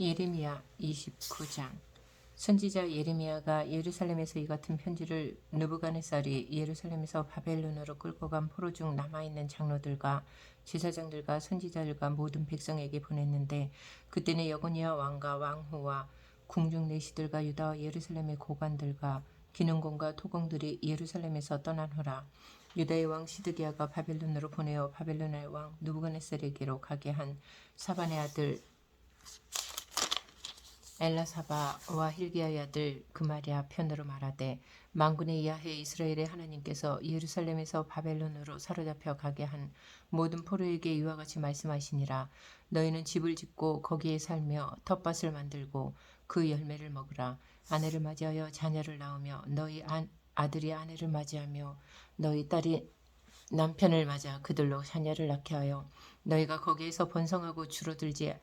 예레미야 29장. 선지자 예레미야가 예루살렘에서 이 같은 편지를 느부갓네살이 예루살렘에서 바벨론으로 끌고 간 포로 중 남아 있는 장로들과 제사장들과 선지자들과 모든 백성에게 보냈는데 그때는 여고니아 왕과 왕후와 궁중 내시들과 유다와 예루살렘의 고관들과 기능공과 토공들이 예루살렘에서 떠난 후라. 유다의 왕 시드기야가 바벨론으로 보내어 바벨론의 왕 느부갓네살에게로 가게 한 사반의 아들 엘라사바와 힐기야의 아들 그마리아 편으로 말하되 만군의 야훼 이스라엘의 하나님께서 예루살렘에서 바벨론으로 사로잡혀 가게 한 모든 포로에게 이와 같이 말씀하시니라. 너희는 집을 짓고 거기에 살며 텃밭을 만들고 그 열매를 먹으라. 아내를 맞이하여 자녀를 낳으며 너희 안, 아들이 아내를 맞이하며 너희 딸이 남편을 맞아 그들로 자녀를 낳게 하여 너희가 거기에서 번성하고 줄어들지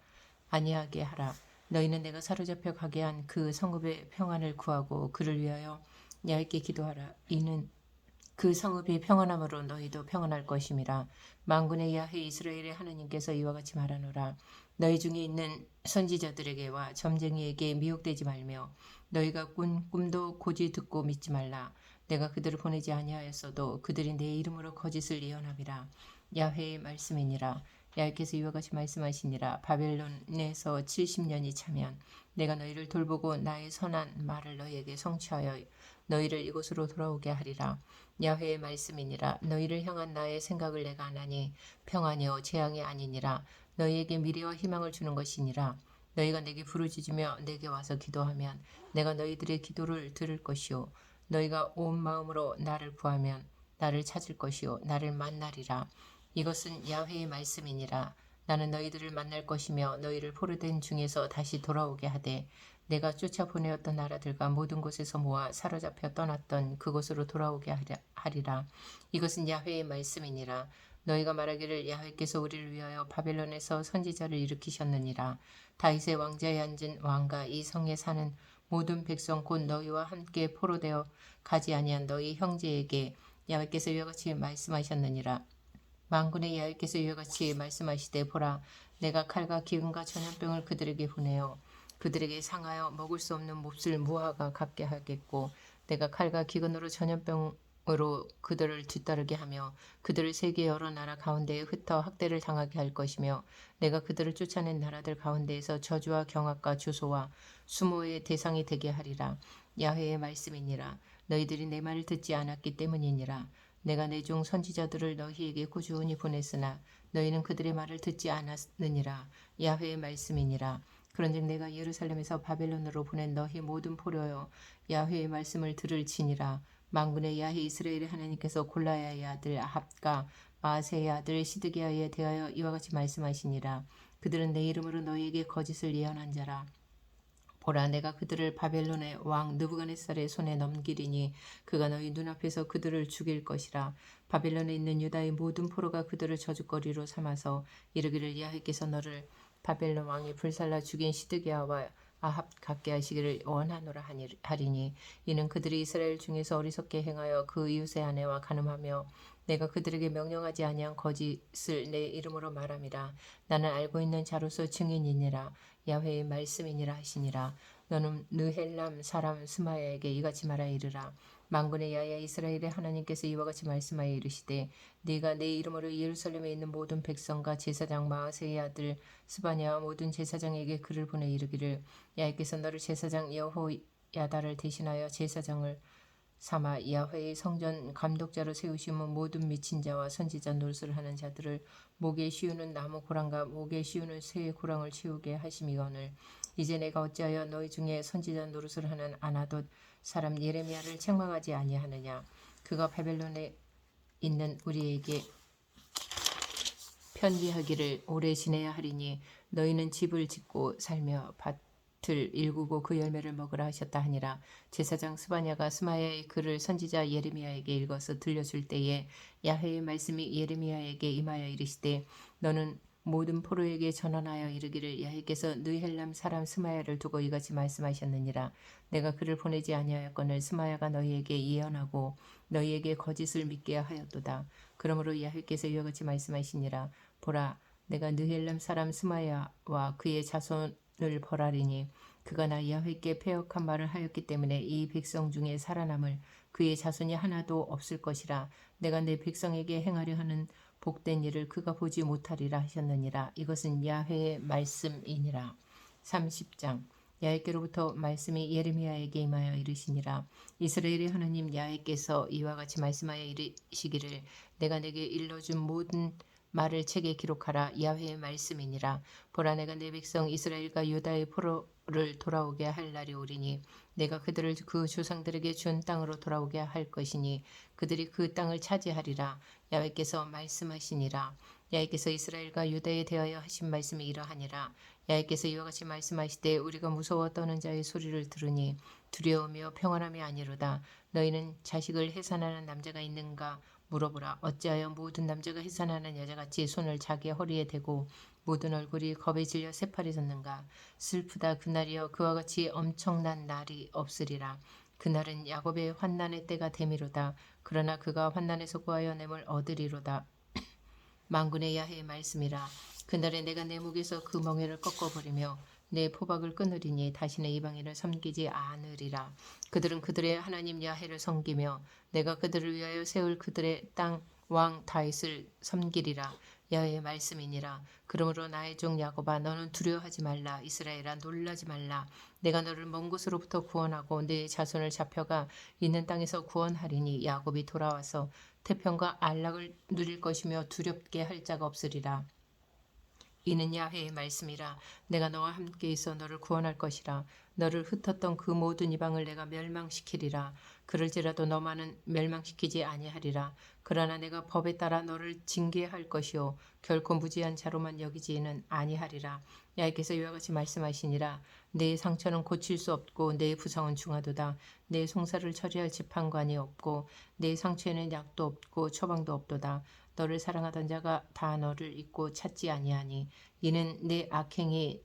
아니하게 하라 너희는 내가 사로잡혀 가게 한 그 성읍의 평안을 구하고 그를 위하여 야훼께 기도하라. 이는 그 성읍이 평안함으로 너희도 평안할 것임이라. 만군의 야훼 이스라엘의 하나님께서 이와 같이 말하노라. 너희 중에 있는 선지자들에게와 점쟁이에게 미혹되지 말며 너희가 꾼 꿈도 고지 듣고 믿지 말라. 내가 그들을 보내지 아니하였어도 그들이 내 이름으로 거짓을 예언함이라. 야훼의 말씀이니라. 야훼께서 이와 같이 말씀하시니라. 바벨론에서 70년이 차면 내가 너희를 돌보고 나의 선한 말을 너희에게 성취하여 너희를 이곳으로 돌아오게 하리라. 야훼의 말씀이니라. 너희를 향한 나의 생각을 내가 안하니 평안이요 재앙이 아니니라. 너희에게 미래와 희망을 주는 것이니라. 너희가 내게 부르짖으며 내게 와서 기도하면 내가 너희들의 기도를 들을 것이요. 너희가 온 마음으로 나를 구하면 나를 찾을 것이요. 나를 만나리라 이것은 야훼의 말씀이니라. 나는 너희들을 만날 것이며 너희를 포로된 중에서 다시 돌아오게 하되 내가 쫓아 보내었던 나라들과 모든 곳에서 모아 사로잡혀 떠났던 그곳으로 돌아오게 하리라. 이것은 야훼의 말씀이니라. 너희가 말하기를 야훼께서 우리를 위하여 바벨론에서 선지자를 일으키셨느니라. 다윗의 왕자에 앉은 왕과 이 성에 사는 모든 백성 곧 너희와 함께 포로되어 가지 아니한 너희 형제에게 야훼께서 이와 같이 말씀하셨느니라. 만군의 야훼께서 이와 같이 말씀하시되 보라 내가 칼과 기근과 전염병을 그들에게 보내어 그들에게 상하여 먹을 수 없는 몹쓸 무화가 갖게 하겠고 내가 칼과 기근으로 전염병으로 그들을 뒤따르게 하며 그들을 세계 여러 나라 가운데에 흩어 학대를 당하게 할 것이며 내가 그들을 쫓아낸 나라들 가운데에서 저주와 경악과 주소와 수모의 대상이 되게 하리라. 야훼의 말씀이니라. 너희들이 내 말을 듣지 않았기 때문이니라 내가 내종 선지자들을 너희에게 꾸준히 보냈으나 너희는 그들의 말을 듣지 않았느니라. 야훼의 말씀이니라. 그런즉 내가 예루살렘에서 바벨론으로 보낸 너희 모든 포로여 야훼의 말씀을 들을지니라. 만군의 야훼 이스라엘의 하나님께서 골라야의 아들 아합과 마세의 아들 시드기야에 대하여 이와 같이 말씀하시니라. 그들은 내 이름으로 너희에게 거짓을 예언한 자라 보라 내가 그들을 바벨론의 왕 느부갓네살의 손에 넘기리니 그가 너희 눈앞에서 그들을 죽일 것이라. 바벨론에 있는 유다의 모든 포로가 그들을 저주거리로 삼아서 이르기를 야훼께서 너를 바벨론 왕이 불살라 죽인 시드기야와 아합 갖게 하시기를 원하노라 하리니. 이는 그들이 이스라엘 중에서 어리석게 행하여 그 이웃의 아내와 간음하며 내가 그들에게 명령하지 아니한 거짓을 내 이름으로 말함이라. 나는 알고 있는 자로서 증인이니라 야훼의 말씀이니라 하시니라. 너는 느헬람 사람 스마야에게 이같이 말하 이르라. 만군의 야야 이스라엘의 하나님께서 이와 같이 말씀하여 이르시되 네가 내 이름으로 예루살렘에 있는 모든 백성과 제사장 마아세의 아들 스바냐와 모든 제사장에게 글을 보내 이르기를 야훼께서 너를 제사장 여호야다를 대신하여 제사장을 삼아 야훼의 성전 감독자로 세우시면 모든 미친 자와 선지자 노릇을 하는 자들을 목에 씌우는 나무 고랑과 목에 씌우는 새의 고랑을 치우게 하심이거늘. 이제 내가 어찌하여 너희 중에 선지자 노릇을 하는 아나돗 사람 예레미야를 책망하지 아니하느냐? 그가 바벨론에 있는 우리에게 편지하기를 오래 지내야 하리니 너희는 집을 짓고 살며 밭 들 일구고 그 열매를 먹으라 하셨다 하니라. 제사장 스바냐가 스마야의 글을 선지자 예레미야에게 읽어서 들려줄 때에 야훼의 말씀이 예레미야에게 임하여 이르시되 너는 모든 포로에게 전언하여 이르기를 야훼께서 느헬람 사람 스마야를 두고 이같이 말씀하셨느니라. 내가 그를 보내지 아니하였거늘 스마야가 너희에게 예언하고 너희에게 거짓을 믿게 하였도다. 그러므로 야훼께서 이와 같이 말씀하시니라. 보라 내가 느헬람 사람 스마야와 그의 자손 벌하리니 그가 나 야훼께 패역한 말을 하였기 때문에 이 백성 중에 살아남을 그의 자손이 하나도 없을 것이라 내가 내 백성에게 행하려 하는 복된 일을 그가 보지 못하리라 하셨느니라. 이것은 야훼의 말씀이니라. 30장. 야훼께로부터 말씀이 예레미야에게 임하여 이르시니라. 이스라엘의 하나님 야훼께서 이와 같이 말씀하여 이르시기를 내가 내게 일러준 모든 말을 책에 기록하라. 야훼의 말씀이니라. 보라 내가 내 백성 이스라엘과 유다의 포로를 돌아오게 할 날이 오리니 내가 그들을 그 조상들에게 준 땅으로 돌아오게 할 것이니 그들이 그 땅을 차지하리라. 야훼께서 말씀하시니라. 야훼께서 이스라엘과 유다에 대하여 하신 말씀이 이러하니라. 야훼께서 이와 같이 말씀하시되 우리가 무서워 떠는 자의 소리를 들으니 두려우며 평안함이 아니로다. 너희는 자식을 해산하는 남자가 있는가 물어보라. 어찌하여 모든 남자가 해산하는 여자같이 손을 자기 허리에 대고 모든 얼굴이 겁에 질려 새파래졌는가? 슬프다. 그날이여 그와 같이 엄청난 날이 없으리라. 그날은 야곱의 환난의 때가 되미로다. 그러나 그가 환난에서 구하여 내물 얻으리로다. 만군의 야훼의 말씀이라. 그날에 내가 내 목에서 그 멍에를 꺾어버리며 내 포박을 끊으리니 다시는 이방인을 섬기지 않으리라. 그들은 그들의 하나님 야훼를 섬기며 내가 그들을 위하여 세울 그들의 땅 왕 다윗을 섬기리라. 야훼의 말씀이니라. 그러므로 나의 종 야곱아 너는 두려워하지 말라. 이스라엘아 놀라지 말라. 내가 너를 먼 곳으로부터 구원하고 내 자손을 잡혀가 있는 땅에서 구원하리니 야곱이 돌아와서 태평과 안락을 누릴 것이며 두렵게 할 자가 없으리라 이는 야훼의 말씀이라. 내가 너와 함께 있어 너를 구원할 것이라. 너를 흩었던 그 모든 이방을 내가 멸망시키리라. 그럴지라도 너만은 멸망시키지 아니하리라. 그러나 내가 법에 따라 너를 징계할 것이요. 결코 무지한 자로만 여기지는 아니하리라. 야훼께서 이와 같이 말씀하시니라. 내 상처는 고칠 수 없고 내 부상은 중하도다. 내 송사를 처리할 재판관이 없고 내 상처에는 약도 없고 처방도 없도다 너를 사랑하던 자가 다 너를 잊고 찾지 아니하니 이는 내 악행이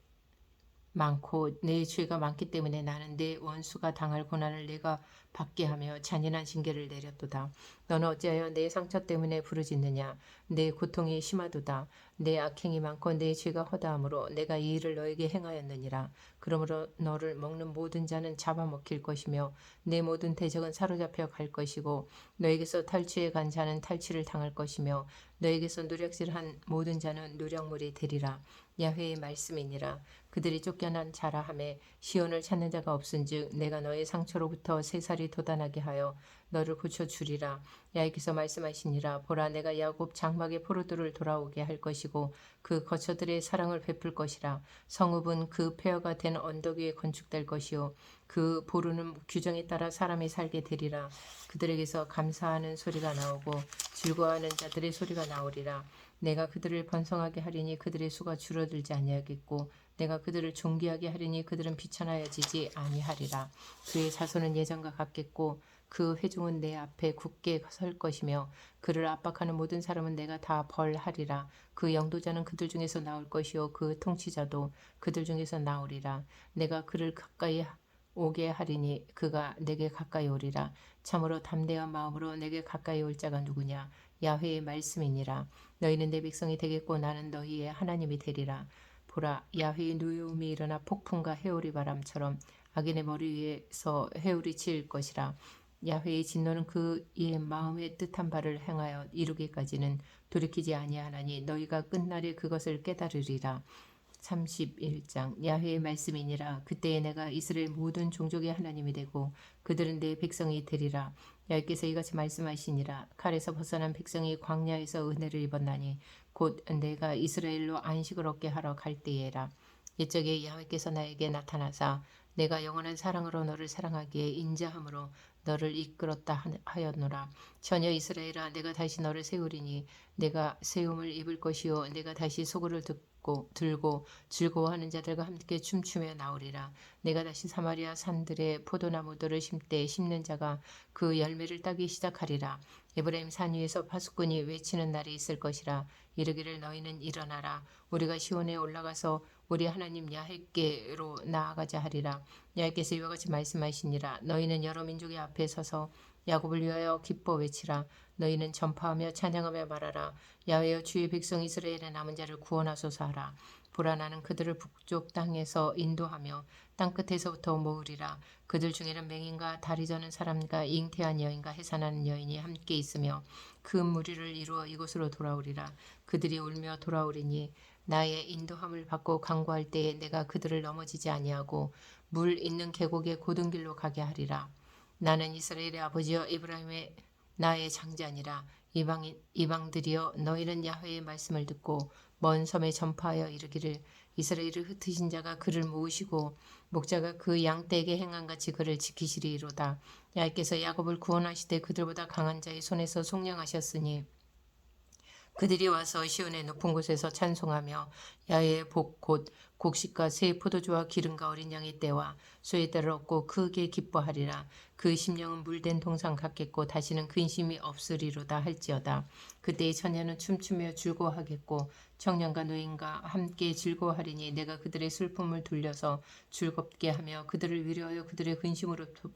많고 내 죄가 많기 때문에 나는 내 원수가 당할 고난을 내가 받게 하며 잔인한 징계를 내렸도다. 너는 어찌하여 내 상처 때문에 부르짖느냐? 내 고통이 심하도다. 내 악행이 많고 내 죄가 허다함으로 내가 이 일을 너에게 행하였느니라. 그러므로 너를 먹는 모든 자는 잡아먹힐 것이며 내 모든 대적은 사로잡혀 갈 것이고 너에게서 탈취해 간 자는 탈취를 당할 것이며 너에게서 노력질한 모든 자는 노력물이 되리라. 야훼의 말씀이니라. 그들이 쫓겨난 자라 함에 시온을 찾는 자가 없은즉 내가 너의 상처로부터 새살이 돋아나게 하여 너를 고쳐 주리라. 야훼께서 말씀하시니라. 보라 내가 야곱 장막의 포로들을 돌아오게 할 것이고 그 거처들의 사랑을 베풀 것이라. 성읍은 그 폐허가 된 언덕 위에 건축될 것이요 그 보루는 규정에 따라 사람이 살게 되리라. 그들에게서 감사하는 소리가 나오고 즐거워하는 자들의 소리가 나오리라. 내가 그들을 번성하게 하리니 그들의 수가 줄어들지 아니하겠고 내가 그들을 존귀하게 하리니 그들은 비천하여지지 아니하리라. 그의 자손은 예전과 같겠고 그 회중은 내 앞에 굳게 설 것이며 그를 압박하는 모든 사람은 내가 다 벌하리라. 그 영도자는 그들 중에서 나올 것이요 그 통치자도 그들 중에서 나오리라. 내가 그를 가까이 오게 하리니 그가 내게 가까이 오리라. 참으로 담대한 마음으로 내게 가까이 올 자가 누구냐? 야훼의 말씀이니라. 너희는 내 백성이 되겠고 나는 너희의 하나님이 되리라. 보라 야훼의 누여움이 일어나 폭풍과 해오리 바람처럼 악인의 머리 위에서 해오리 치일 것이라. 야훼의 진노는 그의 마음의 뜻한 바를 행하여 이루기까지는 돌이키지 아니하나니 너희가 끝날에 그것을 깨달으리라. 31장. 야훼의 말씀이니라. 그때에 내가 이스라엘 모든 종족의 하나님이 되고 그들은 내 백성이 되리라. 야훼께서 이같이 말씀하시니라. 칼에서 벗어난 백성이 광야에서 은혜를 입었나니 곧 내가 이스라엘로 안식을 얻게 하러 갈 때에라. 옛적에 야훼께서 나에게 나타나사 내가 영원한 사랑으로 너를 사랑하기에 인자함으로 너를 이끌었다 하였노라. 전혀 이스라엘아 내가 다시 너를 세우리니 내가 세움을 입을 것이요 내가 다시 소굴을 듣고 들고 즐거워하는 자들과 함께 춤추며 나오리라. 내가 다시 사마리아 산들의 포도나무들을 심때 심는 자가 그 열매를 따기 시작하리라. 에브라임 산 위에서 파수꾼이 외치는 날이 있을 것이라. 이르기를 너희는 일어나라. 우리가 시온에 올라가서 우리 하나님 야훼께로 나아가자 하리라. 야훼께서 이와 같이 말씀하시니라. 너희는 여러 민족의 앞에 서서 야곱을 위하여 기뻐 외치라. 너희는 전파하며 찬양하며 말하라. 야훼여 주의 백성 이스라엘의 남은 자를 구원하소서 하라. 나는 그들을 북쪽 땅에서 인도하며 땅 끝에서부터 모으리라 그들 중에는 맹인과 다리 저는 사람과 잉태한 여인과 해산하는 여인이 함께 있으며 그 무리를 이루어 이곳으로 돌아오리라 그들이 울며 돌아오리니 나의 인도함을 받고 강구할 때에 내가 그들을 넘어지지 아니하고 물 있는 계곡의 고든 길로 가게 하리라. 나는 이스라엘의 아버지여 이브라임의 나의 장자니라. 이방인 이방들이여 너희는 야훼의 말씀을 듣고 먼 섬에 전파하여 이르기를 이스라엘을 흩으신 자가 그를 모으시고 목자가 그 양떼에게 행한 같이 그를 지키시리로다. 야께서 야곱을 구원하시되 그들보다 강한 자의 손에서 속량하셨으니 그들이 와서 시온의 높은 곳에서 찬송하며 야의 복곧 곡식과 새 포도주와 기름과 어린 양의 때와 수의 때를 얻고 크게 기뻐하리라. 그 심령은 물된 동상 같겠고 다시는 근심이 없으리로다 할지어다. 그때의 처녀는 춤추며 즐거워하겠고 청년과 노인과 함께 즐거워하리니 내가 그들의 슬픔을 돌려서 즐겁게 하며 그들을 위로하여 그들의 근심으로부터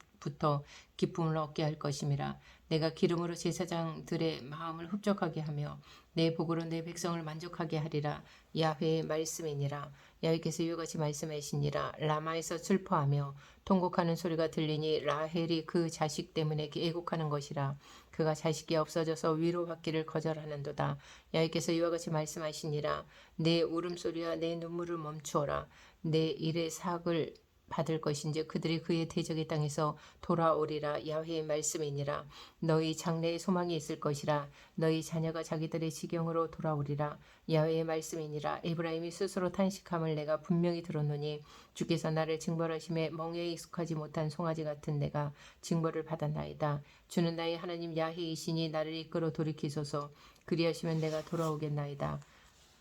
기쁨을 얻게 할 것임이라 내가 기름으로 제사장들의 마음을 흡족하게 하며 내 복으로 내 백성을 만족하게 하리라. 야훼의 말씀이니라. 야훼께서 이와 같이 말씀하시니라. 라마에서 슬퍼하며 통곡하는 소리가 들리니 라헬이 그 자식 때문에 애곡하는 것이라. 그가 자식이 없어져서 위로받기를 거절하는도다. 야훼께서 이와 같이 말씀하시니라. 내 울음소리와 내 눈물을 멈추어라. 내 일의 사악을 받을 것인지 그들이 그의 대적의 땅에서 돌아오리라. 야훼의 말씀이니라. 너희 장래에 소망이 있을 것이라. 너희 자녀가 자기들의 지경으로 돌아오리라. 야훼의 말씀이니라. 에브라임이 스스로 탄식함을 내가 분명히 들었노니 주께서 나를 징벌하심에 멍에에 익숙하지 못한 송아지 같은 내가 징벌을 받았나이다. 주는 나의 하나님 야훼이시니 나를 이끌어 돌이키소서. 그리하시면 내가 돌아오겠나이다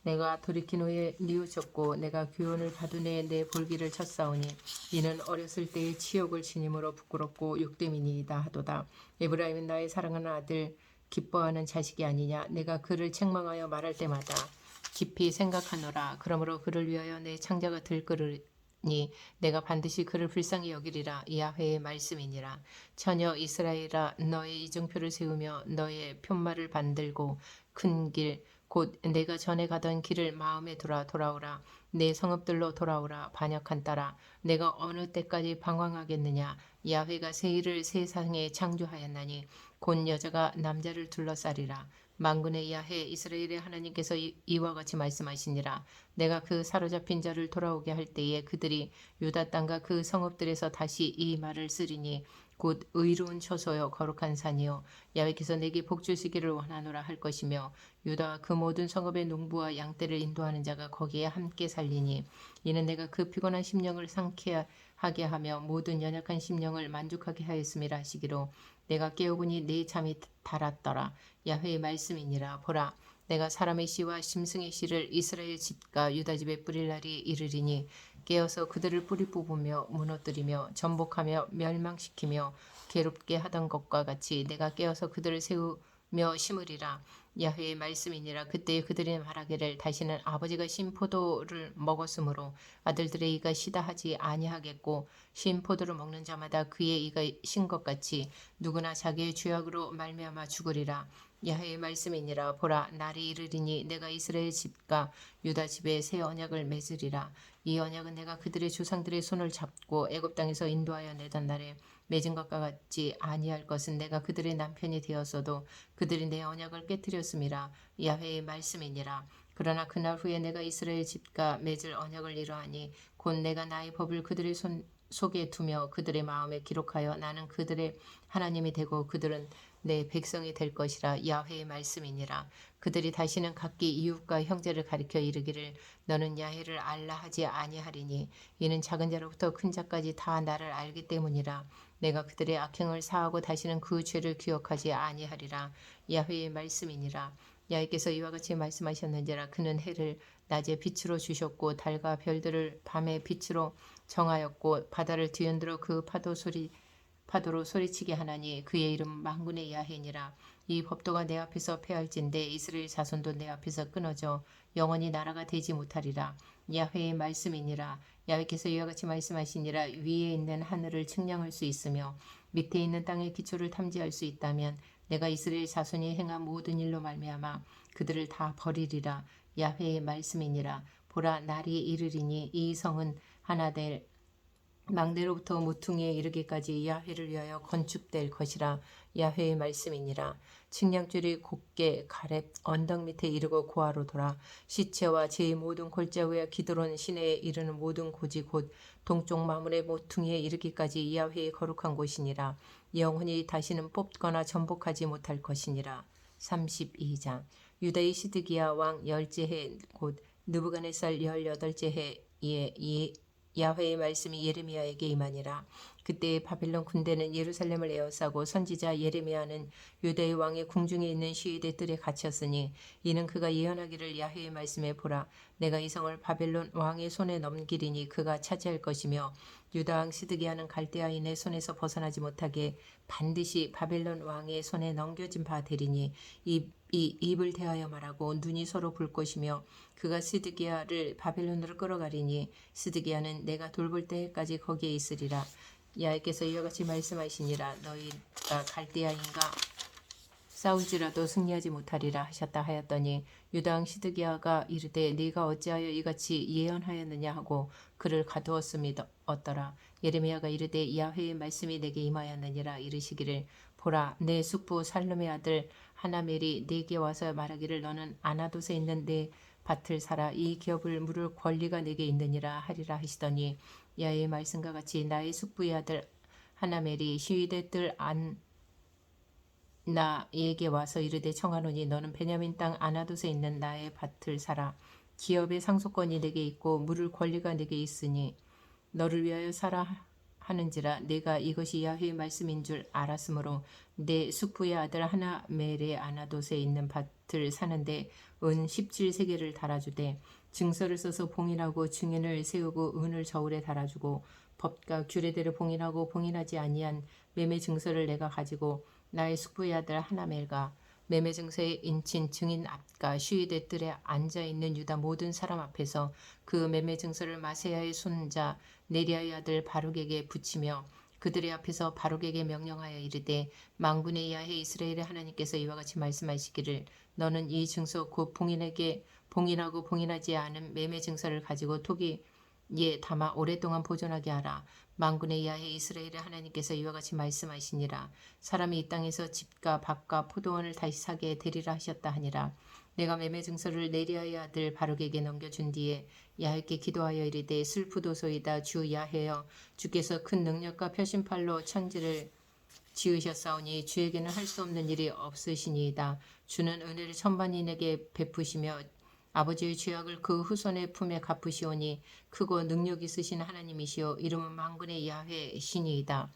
내가 돌이킨 후에 뉘우쳤고 내가 교훈을 받은 후에 내 볼기를 쳤사오니 이는 어렸을 때의 치욕을 지님으로 부끄럽고 욕됨이니이다 하도다. 에브라임은 나의 사랑하는 아들 기뻐하는 자식이 아니냐. 내가 그를 책망하여 말할 때마다 깊이 생각하노라. 그러므로 그를 위하여 내 창자가 들끓으니 내가 반드시 그를 불쌍히 여기리라. 야훼의 말씀이니라. 처녀 이스라엘아 너의 이정표를 세우며 너의 편말을 반들고 큰길 곧 내가 전에 가던 길을 마음에 두라 돌아오라. 내 성읍들로 돌아오라. 반역한 따라 내가 어느 때까지 방황하겠느냐? 야훼가 새 일을 세상에 창조하였나니 곧 여자가 남자를 둘러싸리라. 만군의 야훼 이스라엘의 하나님께서 이- 이와 같이 말씀하시니라. 내가 그 사로잡힌 자를 돌아오게 할 때에 그들이 유다 땅과 그 성읍들에서 다시 이 말을 쓰리니 곧 의로운 처소여 거룩한 산이요. 야훼께서 내게 복 주시기를 원하노라 할 것이며 유다와 그 모든 성읍의 농부와 양떼를 인도하는 자가 거기에 함께 살리니 이는 내가 그 피곤한 심령을 상쾌 하게 하며 모든 연약한 심령을 만족하게 하였음이라 하시기로 내가 깨우보니 내 잠이 달았더라. 야훼의 말씀이니라. 보라 내가 사람의 씨와 심승의 씨를 이스라엘 집과 유다 집에 뿌릴 날이 이르리니 깨어서 그들을 뿌리 뽑으며 무너뜨리며 전복하며 멸망시키며 괴롭게 하던 것과 같이 내가 깨어서 그들을 세우며 심으리라 야훼의 말씀이니라 그때에 그들이 말하기를 다시는 아버지가 신 포도를 먹었으므로 아들들의 이가 시다 하지 아니하겠고 신 포도를 먹는 자마다 그의 이가 신 것 같이 누구나 자기의 죄악으로 말미암아 죽으리라. 야훼의 말씀이니라. 보라 날이 이르리니 내가 이스라엘 집과 유다 집에 새 언약을 맺으리라. 이 언약은 내가 그들의 조상들의 손을 잡고 애굽 땅에서 인도하여 내던 날에 맺은 것과 같지 아니할 것은 내가 그들의 남편이 되었어도 그들이 내 언약을 깨뜨렸음이라 야훼의 말씀이니라. 그러나 그날 후에 내가 이스라엘 집과 맺을 언약을 이러하니 곧 내가 나의 법을 그들의 손 속에 두며 그들의 마음에 기록하여 나는 그들의 하나님이 되고 그들은 내 백성이 될 것이라 야훼의 말씀이니라. 그들이 다시는 각기 이웃과 형제를 가리켜 이르기를 너는 야훼를 알라 하지 아니하리니 이는 작은 자로부터 큰 자까지 다 나를 알기 때문이라 내가 그들의 악행을 사하고 다시는 그 죄를 기억하지 아니하리라. 야훼의 말씀이니라. 야훼께서 이와 같이 말씀하셨는지라 그는 해를 낮에 빛으로 주셨고 달과 별들을 밤에 빛으로 정하였고 바다를 뒤흔들어 그 파도 소리 파도로 소리치게 하나니 그의 이름 만군의 야훼니라 이 법도가 내 앞에서 패할진대 이스라엘 자손도 내 앞에서 끊어져 영원히 나라가 되지 못하리라. 야훼의 말씀이니라. 야훼께서 이와 같이 말씀하시니라. 위에 있는 하늘을 측량할 수 있으며 밑에 있는 땅의 기초를 탐지할 수 있다면 내가 이스라엘 자손이 행한 모든 일로 말미암아 그들을 다 버리리라. 야훼의 말씀이니라. 보라 날이 이르리니 이 성은 하나 될 망대로부터 모퉁이에 이르기까지 야훼를 위하여 건축될 것이라 야훼의 말씀이니라. 측량줄이 곱게 가렙 언덕 밑에 이르고 고아로 돌아 시체와 제 모든 골짜기와 기드론 시내에 이르는 모든 고지 곧 동쪽 마물의 모퉁이에 이르기까지 야훼의 거룩한 곳이니라. 영원히 다시는 뽑거나 전복하지 못할 것이니라. 32장. 유다의 시드기야 왕 열째 해곧 느부갓네살 열여덟째 해에 이 야훼의 말씀이 예레미야에게 임하니라. 그때 바벨론 군대는 예루살렘을 에워싸고 선지자 예레미야는 유다의 왕의 궁중에 있는 시위대 뜰에 갇혔으니 이는 그가 예언하기를 야훼의 말씀에 보라 내가 이 성을 바벨론 왕의 손에 넘기리니 그가 차지할 것이며 유다 왕 시드기야는 갈대아인의 손에서 벗어나지 못하게 반드시 바벨론 왕의 손에 넘겨진 바 되리니 이, 이 입을 대하여 말하고 눈이 서로 볼 것이며 그가 시드기야를 바벨론으로 끌어가리니 시드기야는 내가 돌볼 때까지 거기에 있으리라. 야훼께서 이와 같이 말씀하시니라. 너희가 갈대아인가? 싸울지라도 승리하지 못하리라 하셨다 하였더니 유당 시드기야가 이르되 네가 어찌하여 이같이 예언하였느냐 하고 그를 가두었음이었더라. 예레미야가 이르되 야훼의 말씀이 내게 임하였느니라 이르시기를 보라 내 숙부 살룸의 아들 하나멜이 내게 와서 말하기를 너는 아나돗에 있는 내 밭을 사라. 이 기업을 물을 권리가 내게 있느니라 하리라 하시더니 야의 말씀과 같이 나의 숙부의 아들 하나멜이 시위대 뜰 안 나에게 와서 이르되 청하노니 너는 베냐민 땅 아나돗에 있는 나의 밭을 사라. 기업의 상속권이 내게 있고 물을 권리가 내게 있으니 너를 위하여 사라 하는지라 내가 이것이 야훼의 말씀인 줄 알았으므로 내 숙부의 아들 하나 멜의 아나돗에 있는 밭을 사는데 은 17세계를 달아주되 증서를 써서 봉인하고 증인을 세우고 은을 저울에 달아주고 법과 규례대로 봉인하고 봉인하지 아니한 매매 증서를 내가 가지고 나의 숙부의 아들 하나멜과 매매 증서에 인친 증인 앞과 시위대 뜰에 앉아 있는 유다 모든 사람 앞에서 그 매매 증서를 마세야의 손자 네리아의 아들 바룩에게 붙이며 그들의 앞에서 바룩에게 명령하여 이르되 망군의 야해 이스라엘의 하나님께서 이와 같이 말씀하시기를 너는 이 증서 곧 봉인에게 봉인하고 봉인하지 않은 매매 증서를 가지고 토기 에 담아 오랫동안 보존하게 하라. 망군의 야해 이스라엘의 하나님께서 이와 같이 말씀하시니라. 사람이 이 땅에서 집과 밭과 포도원을 다시 사게 되리라 하셨다 하니라. 내가 매매 증서를 네리아의 아들 바룩에게 넘겨준 뒤에 야훼께 기도하여 이르되 슬프도소이다 주 야훼여 주께서 큰 능력과 표심팔로 천지를 지으셨사오니 주에게는 할 수 없는 일이 없으시니이다. 주는 은혜를 천반인에게 베푸시며 아버지의 죄악을 그 후손의 품에 갚으시오니 크고 능력 있으신 하나님이시오 이름은 망군의 야훼 신이이다.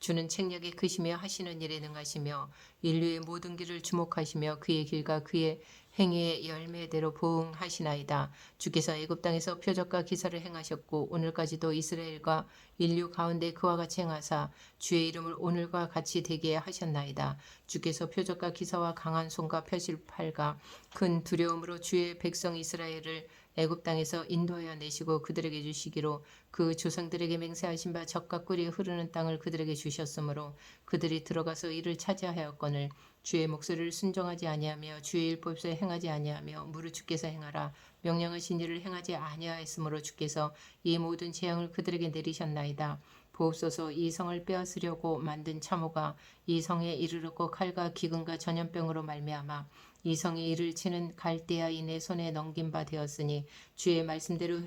주는 책략에 크시며 하시는 일에 능하시며 인류의 모든 길을 주목하시며 그의 길과 그의 행위의 열매대로 보응하시나이다. 주께서 애굽 땅에서 표적과 기사를 행하셨고 오늘까지도 이스라엘과 인류 가운데 그와 같이 행하사 주의 이름을 오늘과 같이 되게 하셨나이다. 주께서 표적과 기사와 강한 손과 펴실팔과 큰 두려움으로 주의 백성 이스라엘을 애굽 땅에서 인도하여 내시고 그들에게 주시기로 그 조상들에게 맹세하신 바 적과 꿀이 흐르는 땅을 그들에게 주셨으므로 그들이 들어가서 이를 차지하였거늘 주의 목소리를 순종하지 아니하며 주의 율법에 행하지 아니하며 무릇 주께서 행하라 명령하신 일을 행하지 아니하였으므로 주께서 이 모든 재앙을 그들에게 내리셨나이다. 보옵소서 이 성을 빼앗으려고 만든 참호가 이 성에 이르렀고 칼과 기근과 전염병으로 말미암아 이 성이 이를 치는 갈대아인의 손에 넘긴 바 되었으니 주의 말씀대로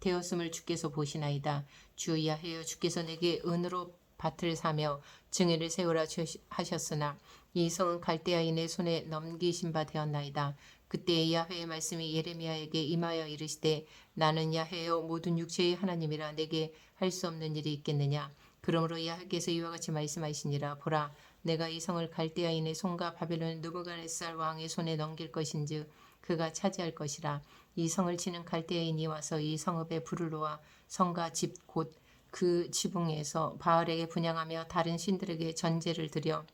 되었음을 주께서 보시나이다. 주 야훼여 주께서 내게 은으로 밭을 사며 증인을 세우라 하셨으나 이 성은 갈대아인의 손에 넘기신 바 되었나이다. 그때 야훼의 말씀이 예레미야에게 임하여 이르시되 나는 야훼여 모든 육체의 하나님이라 내게 할 수 없는 일이 있겠느냐. 그러므로 야훼께서 이와 같이 말씀하시니라 보라 내가 이 성을 갈대아인의 손과 바벨론 느부갓네살 왕의 손에 넘길 것인즉 그가 차지할 것이라 이 성을 치는 갈대아인이 와서 이 성읍에 불을 놓아 성과 집 곧 그 지붕에서 바알에게 분양하며 다른 신들에게 전제를 드려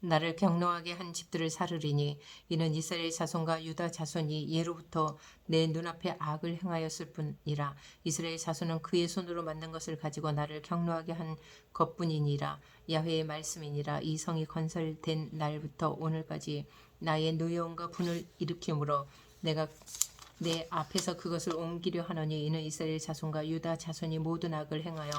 나를 경노하게 한 집들을 사르리니 이는 이스라엘 자손과 유다 자손이 예로부터 내 눈앞에 악을 행하였을 뿐이라 이스라엘 자손은 그의 손으로 만든 것을 가지고 나를 경노하게 한 것뿐이니라. 야훼의 말씀이니라. 이 성이 건설된 날부터 오늘까지 나의 노여움과 분을 일으키므로 내가 내 앞에서 그것을 옮기려 하노니 이는 이스라엘 자손과 유다 자손이 모든 악을 행하여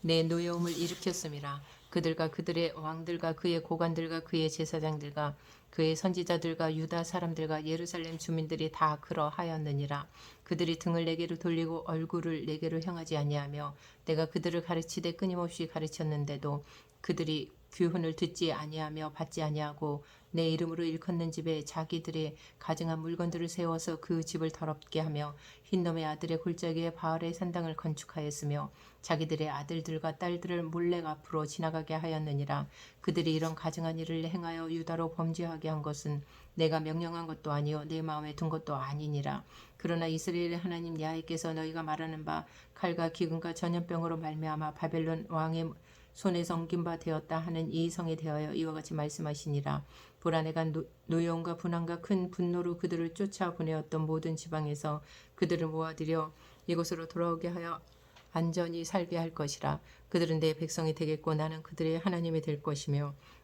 내 노여움을 일으켰음이라 그들과 그들의 왕들과 그의 고관들과 그의 제사장들과 그의 선지자들과 유다 사람들과 예루살렘 주민들이 다 그러하였느니라. 그들이 등을 내게로 돌리고 얼굴을 내게로 향하지 아니하며 내가 그들을 가르치되 끊임없이 가르쳤는데도 그들이 규훈을 듣지 아니하며 받지 아니하고 내 이름으로 일컫는 집에 자기들의 가증한 물건들을 세워서 그 집을 더럽게 하며 흰놈의 아들의 골짜기에 바알의 산당을 건축하였으며 자기들의 아들들과 딸들을 몰래 앞으로 지나가게 하였느니라. 그들이 이런 가증한 일을 행하여 유다로 범죄하게 한 것은 내가 명령한 것도 아니요 내 마음에 둔 것도 아니니라. 그러나 이스라엘의 하나님 야훼께서 너희가 말하는 바 칼과 기근과 전염병으로 말미암아 바벨론 왕의 손에 섬긴 바 되었다 하는 이 성에 대하여 이와 같이 말씀하시니라. 노- 노여움과 분함과 큰 분노로 그들을 쫓아 보내었던 모든 지방에서 그들을 모아들여 이곳으로 돌아오게 하여 안전히 살게 할 것이라. 그들은 내 백성이 되겠고 나는 그들의 하나님이 될 것이며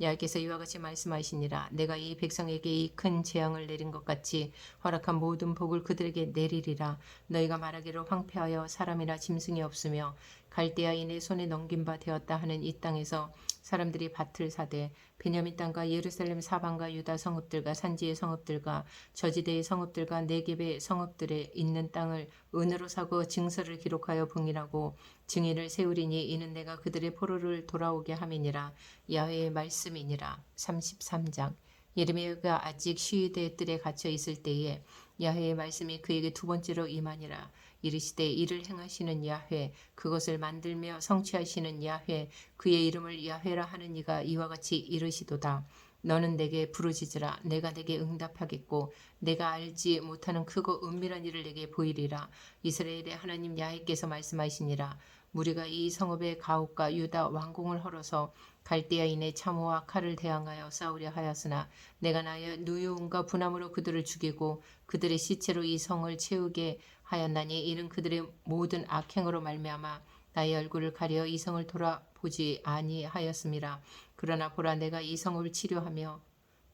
야께서 이와 같이 말씀하시니라. 내가 이 백성에게 이 큰 재앙을 내린 것 같이 허락한 모든 복을 그들에게 내리리라. 너희가 말하기를 황폐하여 사람이나 짐승이 없으며 갈대아인의 손에 넘긴 바 되었다 하는 이 땅에서 사람들이 밭을 사되 베냐민 땅과 예루살렘 사방과 유다 성읍들과 산지의 성읍들과 저지대의 성읍들과 네겝의 성읍들에 있는 땅을 은으로 사고 증서를 기록하여 봉인하고 증인을 세우리니 이는 내가 그들의 포로를 돌아오게 함이니라. 야훼의 말씀이니라. 33장 예레미야가 아직 시위대 뜰에 갇혀 있을 때에 야훼의 말씀이 그에게 두 번째로 임하니라. 이르시되 이를 행하시는 야훼 그것을 만들며 성취하시는 야훼 그의 이름을 야훼라 하는 이가 이와 같이 이르시도다. 너는 내게 부르짖으라. 내가 내게 응답하겠고 내가 알지 못하는 크고 은밀한 일을 내게 보이리라. 이스라엘의 하나님 야훼께서 말씀하시니라. 무리가 이 성읍의 가옥과 유다 왕궁을 헐어서 갈대아인의 참호와 칼을 대항하여 싸우려 하였으나 내가 나의 누유음과 분함으로 그들을 죽이고 그들의 시체로 이 성을 채우게 하였나니 이는 그들의 모든 악행으로 말미암아 나의 얼굴을 가려 이 성을 돌아보지 아니하였음이라 그러나 보라 내가 이 성을 치료하며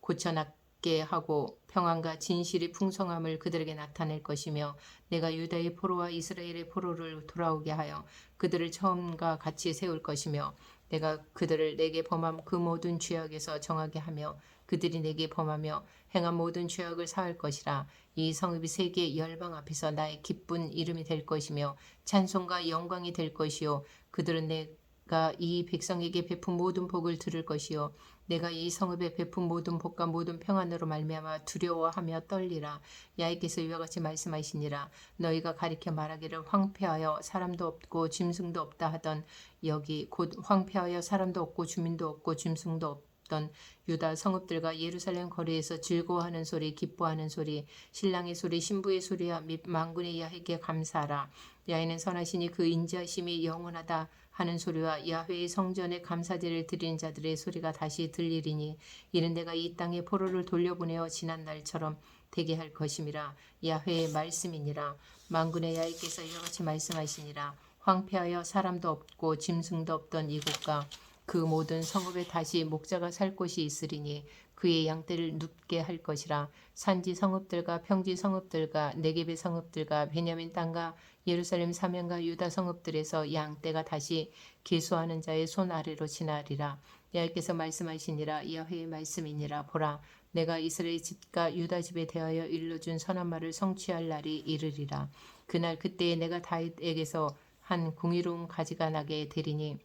고쳐낫게 하고 평안과 진실이 풍성함을 그들에게 나타낼 것이며 내가 유다의 포로와 이스라엘의 포로를 돌아오게 하여 그들을 처음과 같이 세울 것이며 내가 그들을 내게 범함 그 모든 죄악에서 정하게 하며 그들이 내게 범하며 행한 모든 죄악을 사할 것이라. 이 성읍이 세계 열방 앞에서 나의 기쁜 이름이 될 것이며 찬송과 영광이 될 것이요. 그들은 내가 이 백성에게 베푼 모든 복을 들을 것이요 내가 이 성읍에 베푼 모든 복과 모든 평안으로 말미암아 두려워하며 떨리라. 야훼께서 이와 같이 말씀하시니라. 너희가 가리켜 말하기를 황폐하여 사람도 없고 짐승도 없다 하던 여기 곧 황폐하여 사람도 없고 주민도 없고 짐승도 없 던 유다 성읍들과 예루살렘 거리에서 즐거워하는 소리 기뻐하는 소리 신랑의 소리 신부의 소리와 및 만군의 야훼께 감사하라. 야훼는 선하시니 그 인자심이 영원하다 하는 소리와 야훼의 성전에 감사제를 드리는 자들의 소리가 다시 들리리니 이는 내가 이 땅에 포로를 돌려보내어 지난 날처럼 되게 할 것임이라 야훼의 말씀이니라. 만군의 야훼께서 이와 같이 말씀하시니라. 황폐하여 사람도 없고 짐승도 없던 이곳과 그 모든 성읍에 다시 목자가 살 곳이 있으리니 그의 양떼를 눕게 할 것이라. 산지 성읍들과 평지 성읍들과 네겝의 성읍들과 베냐민 땅과 예루살렘 사면과 유다 성읍들에서 양떼가 다시 계수하는 자의 손 아래로 지나리라. 야훼께서 말씀하시니라. 야훼의 말씀이니라. 보라 내가 이스라엘 집과 유다 집에 대하여 일러준 선한 말을 성취할 날이 이르리라. 그날 그때에 내가 다윗에게서 한 공의로운 가지가 나게 되리니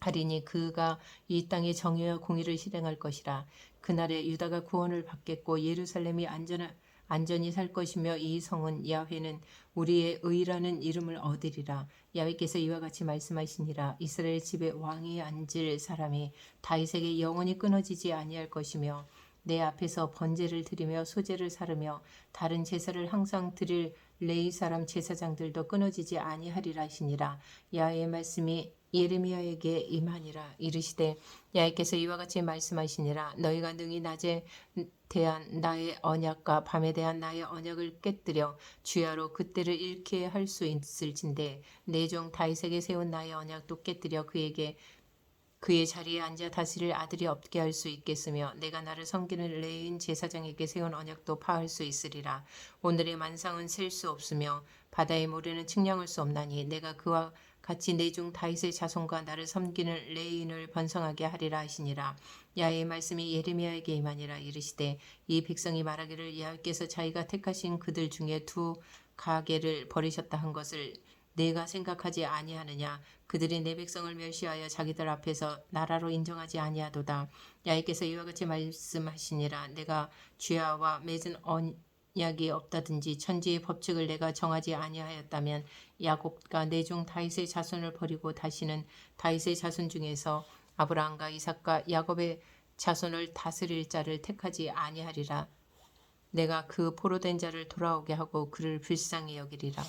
하리니 그가 이 땅에 정의와 공의를 실행할 것이라. 그날에 유다가 구원을 받겠고 예루살렘이 안전 안전히 살 것이며 이 성은 야훼는 우리의 의라는 이름을 얻으리라. 야훼께서 이와 같이 말씀하시니라. 이스라엘 집에 왕이 앉을 사람이 다윗에게 영원히 끊어지지 아니할 것이며 내 앞에서 번제를 드리며 소제를 사르며 다른 제사를 항상 드릴 레이 사람 제사장들도 끊어지지 아니하리라 하시니라. 야훼의 말씀이 예레미야에게 임하니라 이르시되 야훼께서 이와 같이 말씀하시니라. 너희가 능히 낮에 대한 나의 언약과 밤에 대한 나의 언약을 깨뜨려 주야로 그때를 잃게 할 수 있을진데 내 종 다윗에게 세운 나의 언약도 깨뜨려 그에게 그의 자리에 앉아 다스릴 아들이 없게 할 수 있겠으며 내가 나를 섬기는 레인 제사장에게 세운 언약도 파할 수 있으리라. 오늘의 만상은 셀 수 없으며 바다의 모래는 측량할 수 없나니 내가 그와 같이 내중 다윗의 자손과 나를 섬기는 레인을 번성하게 하리라 하시니라. 야의 말씀이 예레미야에게 임하니라 이르시되 이 백성이 말하기를 야께서 자기가 택하신 그들 중에 두 가게를 버리셨다 한 것을 내가 생각하지 아니하느냐. 그들이 내 백성을 멸시하여 자기들 앞에서 나라로 인정하지 아니하도다. 야훼께서 이와 같이 말씀하시니라. 내가 주야와 맺은 언 약이 없다든지 천지의 법칙을 내가 정하지 아니하였다면 야곱과 내종 다윗의 자손을 버리고 다시는 다윗의 자손 중에서 아브라함과 이삭과 야곱의 자손을 다스릴 자를 택하지 아니하리라. 내가 그 포로된 자를 돌아오게 하고 그를 불쌍히 여기리라